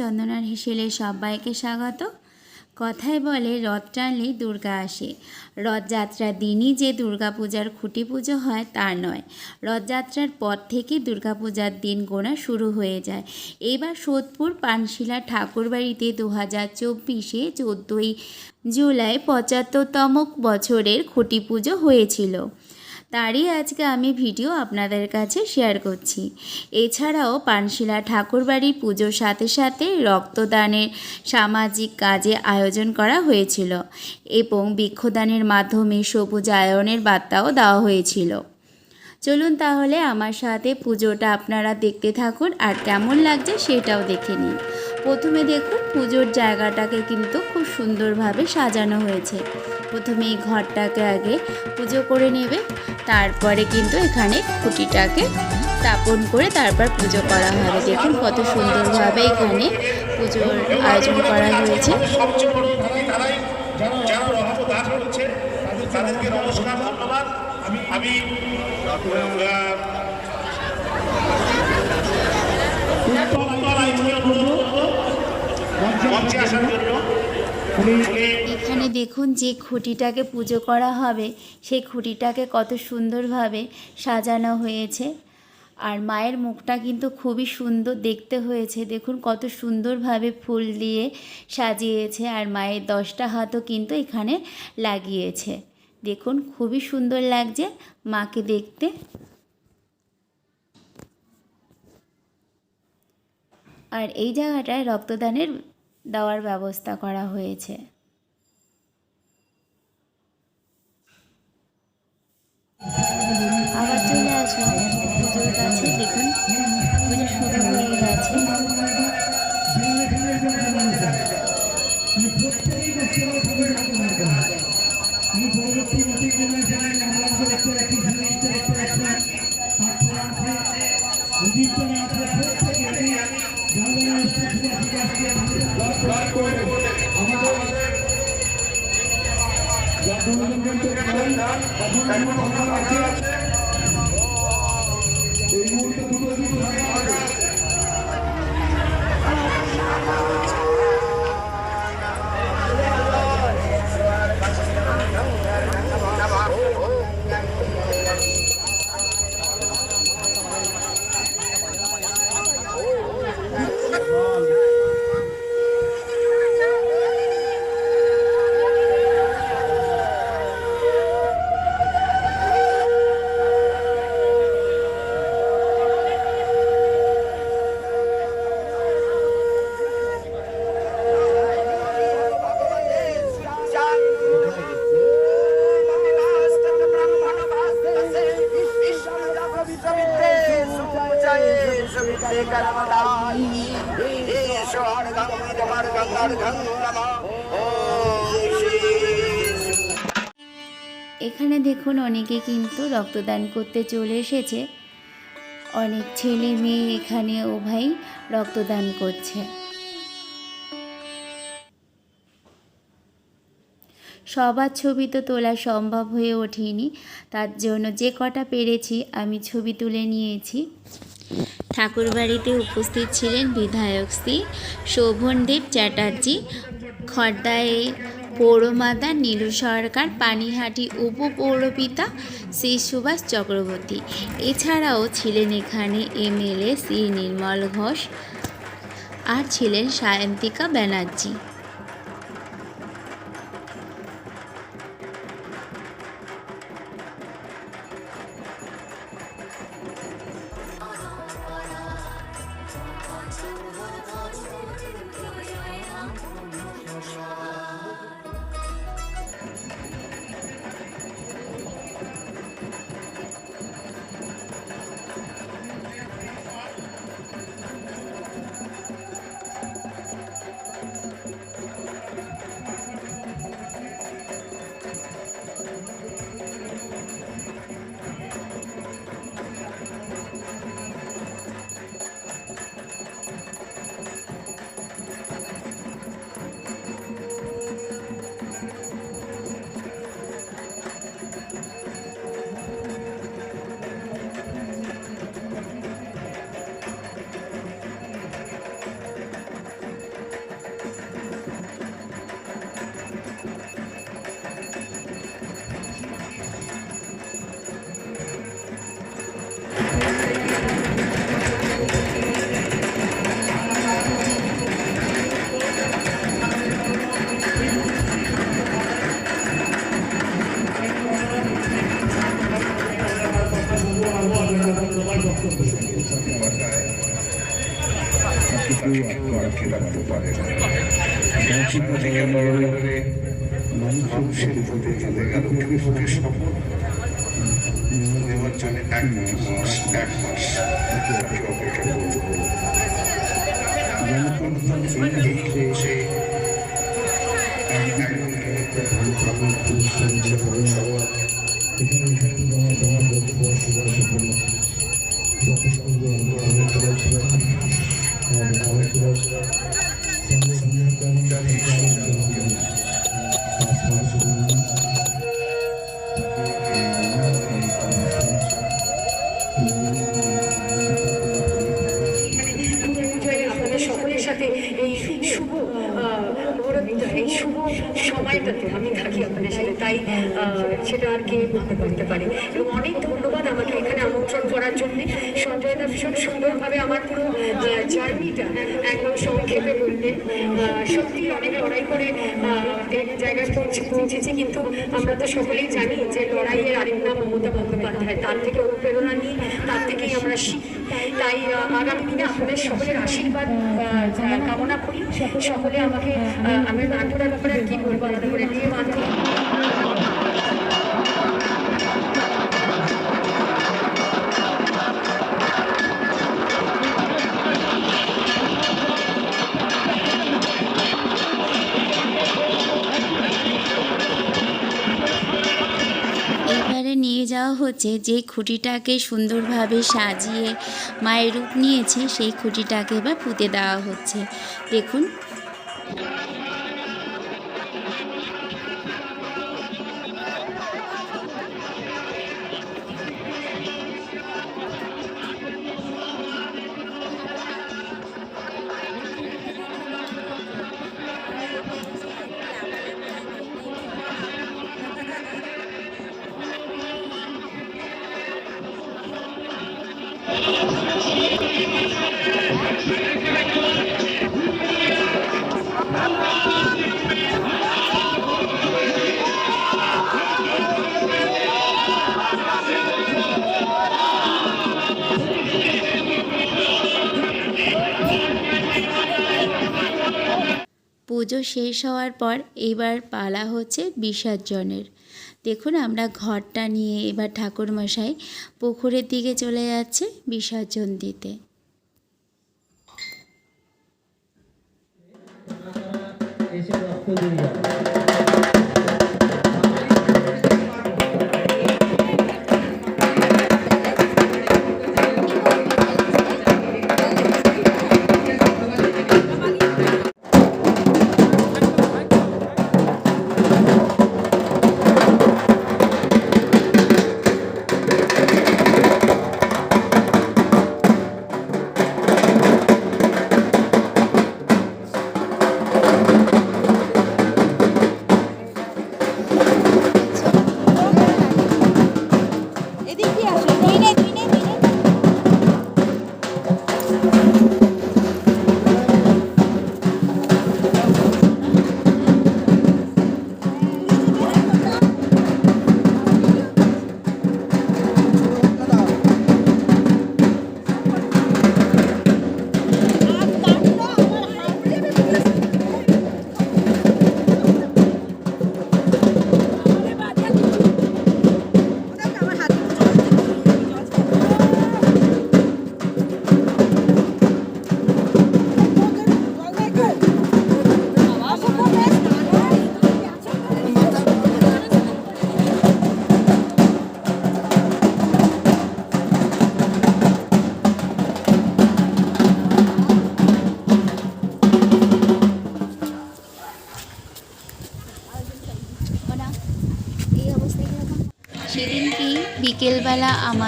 চন্দনার হিসেলে সবাইকে স্বাগত। কথায় বলে রথ টানলে দুর্গা আসে। রথযাত্রার দিনই যে দুর্গাপূজার খুঁটি পুজো হয় তা নয়। রথযাত্রার পর থেকে দুর্গাপূজার দিন গোনা শুরু হয়ে যায়। এবার সোদপুর পানশিলা ঠাকুরবাড়িতে দু হাজার চব্বিশে চোদ্দোই জুলাই পঁচাত্তরতম বছরের খুঁটি পুজো হয়েছিল। তারই আজকে আমি ভিডিও আপনাদের কাছে শেয়ার করছি। এছাড়াও পানশিলা ঠাকুরবাড়ির পুজোর সাথে সাথে রক্তদানের সামাজিক কাজে আয়োজন করা হয়েছিল এবং বৃক্ষদানের মাধ্যমে সবুজ আয়নের বার্তাও দেওয়া হয়েছিল। চলুন তাহলে আমার সাথে পুজোটা আপনারা দেখতে থাকুন আর কেমন লাগছে সেটাও দেখে নিন। প্রথমে দেখুন পুজোর জায়গাটাকে কিন্তু খুব সুন্দরভাবে সাজানো হয়েছে। প্রথমে এই ঘরটাকে আগে পুজো করে নেবে, তারপরে কিন্তু এখানে খুঁটিটাকে স্থাপন করে তারপর পুজো করা হবে। দেখুন কত সুন্দরভাবে এখানে পুজোর আয়োজন করা হয়েছে। আমি আমি আসার জন্য এখানে দেখুন যে খুঁটিটাকে পুজো করা হবে, সেই খুঁটিটাকে কত সুন্দরভাবে সাজানো হয়েছে। আর মায়ের মুখটা কিন্তু খুবই সুন্দর দেখতে হয়েছে। দেখুন কত সুন্দরভাবে ফুল দিয়ে সাজিয়েছে আর মায়ের দশটা হাতও কিন্তু এখানে লাগিয়েছে। দেখুন খুবই সুন্দর লাগছে মাকে দেখতে। আর এই জায়গাটায় রক্তদানের দেওয়ার ব্যবস্থা করা হয়েছে। আসলাম পুজোর কাছে দেখুন। পুজো শুরু হয়ে গেছে। এখানে দেখুন অনেকে কিন্তু রক্তদান করতে চলে এসেছে। অনেক ছেলে মেয়ে এখানে উভয় রক্তদান করছে। সবার ছবি তো তোলা সম্ভব হয়ে ওঠেনি, তার জন্য যে কটা পেরেছি আমি ছবি তুলে নিয়েছি। ঠাকুরবাড়িতে উপস্থিত ছিলেন বিধায়ক শ্রী শোভনদেব চ্যাটার্জি, খর্দায় পৌরমাতা নীলু সরকার, পানিহাটি উপপৌরপিতা শ্রী সুভাষ চক্রবর্তী। এছাড়াও ছিলেন এখানে এমএলএ শ্রী নির্মল ঘোষ আর ছিলেন সায়ন্তিকা ব্যানার্জি। পারে না। অধিকার লড়াইয়ে মানুষের ভোটে চলে গেল কিন্তু ভোটের শপথ নেওয়ার জন্য এক মাস এক মাস অপেক্ষা করতে হলো গণতন্ত্র এই দেশে এক এক মনে করতে পারে। এবং অনেক ধন্যবাদ আমাকে এখানে আমন্ত্রণ করার জন্য। সঞ্জয় দা ভীষণ সুন্দরভাবে আমার পুরো জার্নিটা একদম সংক্ষেপে বললেন। সত্যি অনেক লড়াই করে এই জায়গায় পৌঁছে পৌঁছেছি। কিন্তু আমরা তো সকলেই জানি যে লড়াইয়ের আরেক নাম মমতা বন্দ্যোপাধ্যায়। তার থেকে অনুপ্রেরণা নিই তার থেকেই আমরা শিখি। তাই আগামী দিনে আপনাদের সকলের আশীর্বাদ কামনা করি। সকলে আমাকে আমি নাটুরার ব্যাপারে কি বলব? আলাদা করে দিয়ে বাঁধি যাওয়া হচ্ছে যে খুঁটিটাকে সুন্দরভাবে সাজিয়ে মায়ের রূপ নিয়েছে, সেই খুঁটিটাকে বা পুঁতে দেওয়া হচ্ছে। দেখুন পুজো শেষ হওয়ার পর এবার পালা হচ্ছে বিসর্জনের। দেখুন আমরা ঘরটা নিয়ে এবার ঠাকুরমশাই পুকুরের দিকে চলে যাচ্ছে বিসর্জন দিতে। 축하드립니다.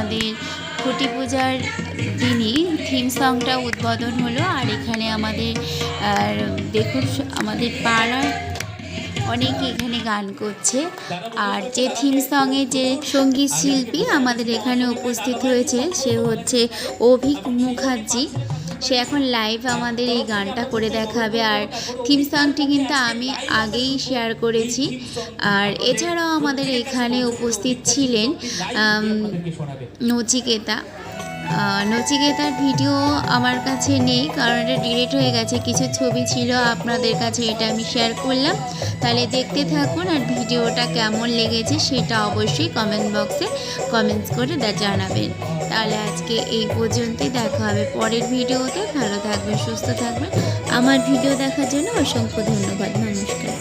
আমাদের খুঁটি পূজার দিনই থিম সংটা উদ্বোধন হলো। আর এখানে আমাদের দেখুন, আমাদের পাড়ার অনেকে এখানে গান করছে। আর যে থিম সঙ্গে যে সংগীত শিল্পী আমাদের এখানে উপস্থিত হয়েছে, সে হচ্ছে অভিক মুখার্জি। সে এখন লাইভ আমাদের এই গানটা করে দেখাবে। আর থিম সংটি কিন্তু আমি আগেই শেয়ার করেছি। আর এছাড়াও আমাদের এখানে উপস্থিত ছিলেন নচিকেতা। নচিকেতার ভিডিও আমার কাছে নেই, কারণ এটা ডিলিট হয়ে গেছে। কিছু ছবি ছিল, আপনাদের কাছে এটা আমি শেয়ার করলাম। তাহলে দেখতে থাকুন আর ভিডিওটা কেমন লেগেছে, সেটা অবশ্যই কমেন্ট বক্সে কমেন্টস করে জানাবেন। তাহলে আজকে এই পর্যন্তই দেখা হবে পরের ভিডিওতে। ভালো থাকবেন, সুস্থ থাকবেন। আমার ভিডিও দেখার জন্য অসংখ্য ধন্যবাদ। নমস্কার।